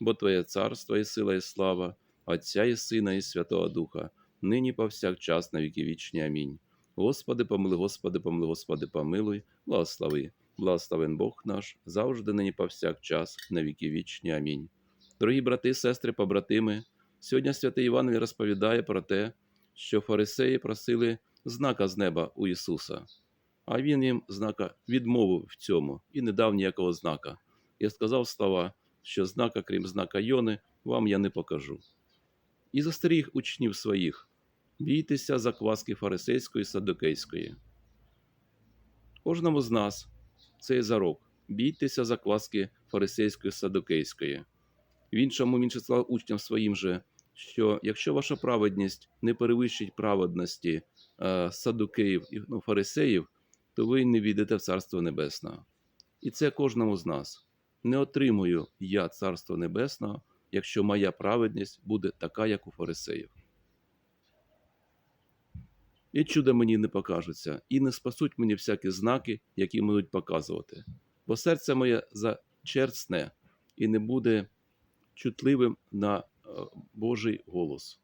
Бо Твоє царство і сила, і слава, Отця і Сина, і Святого Духа, нині повсякчас на віки вічні. Амінь. Господи, помилуй, Господи, помилуй, Господи, помилуй, благослови. Благословен Бог наш, завжди нині повсякчас, на віки вічні. Амінь. Дорогі брати, сестри, побратими, сьогодні святий Іван розповідає про те, що фарисеї просили знака з неба у Ісуса, а Він їм знака відмовив в цьому і не дав ніякого знака. І сказав слова, що знака, крім знака Йони, вам я не покажу. І застеріг учнів своїх бійтеся закваски фарисейської садокейської. Кожному з нас цей зарок бійтеся закваски фарисейської садокейської. В іншому він сказав учням своїм же, що якщо ваша праведність не перевищить праведності е, садукеїв і ну, фарисеїв, то ви не війдете в Царство Небесне. І це кожному з нас. Не отримую я Царство Небесного, якщо моя праведність буде така, як у фарисеїв. І чуда мені не покажуться, і не спасуть мені всякі знаки, які будуть показувати. Бо серце моє зачерсне і не буде чутливим на е, Божий голос.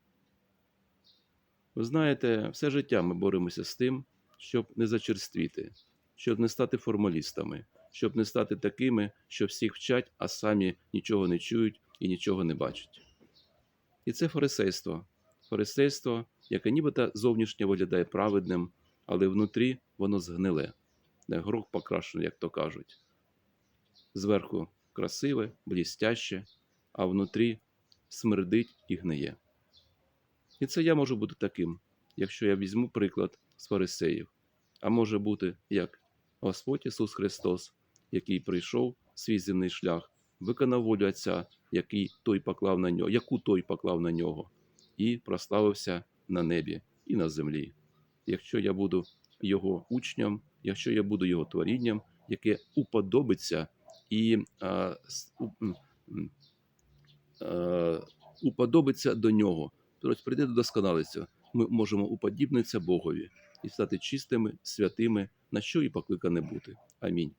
Ви знаєте, все життя ми боремося з тим, щоб не зачерствіти, щоб не стати формалістами, щоб не стати такими, що всіх вчать, а самі нічого не чують і нічого не бачать. І це фарисейство. Фарисейство, яке нібито зовнішньо виглядає праведним, але внутрі воно згниле, де грох покрашений, як то кажуть. Зверху красиве, блістяще, а внутрі смердить і гниє. І це я можу бути таким, якщо я візьму приклад з фарисеїв, а може бути як Господь Ісус Христос, який прийшов свій земний шлях, виконав волю Отця, який той поклав на нього, яку той поклав на нього, і прославився на небі і на землі. Якщо я буду його учнем, якщо я буду його творінням, яке уподобиться і а, у- е, уподобиться до нього, тобто прийде до досконалості, ми можемо уподібнитися Богові і стати чистими, святими, на що і покликане бути. Амінь.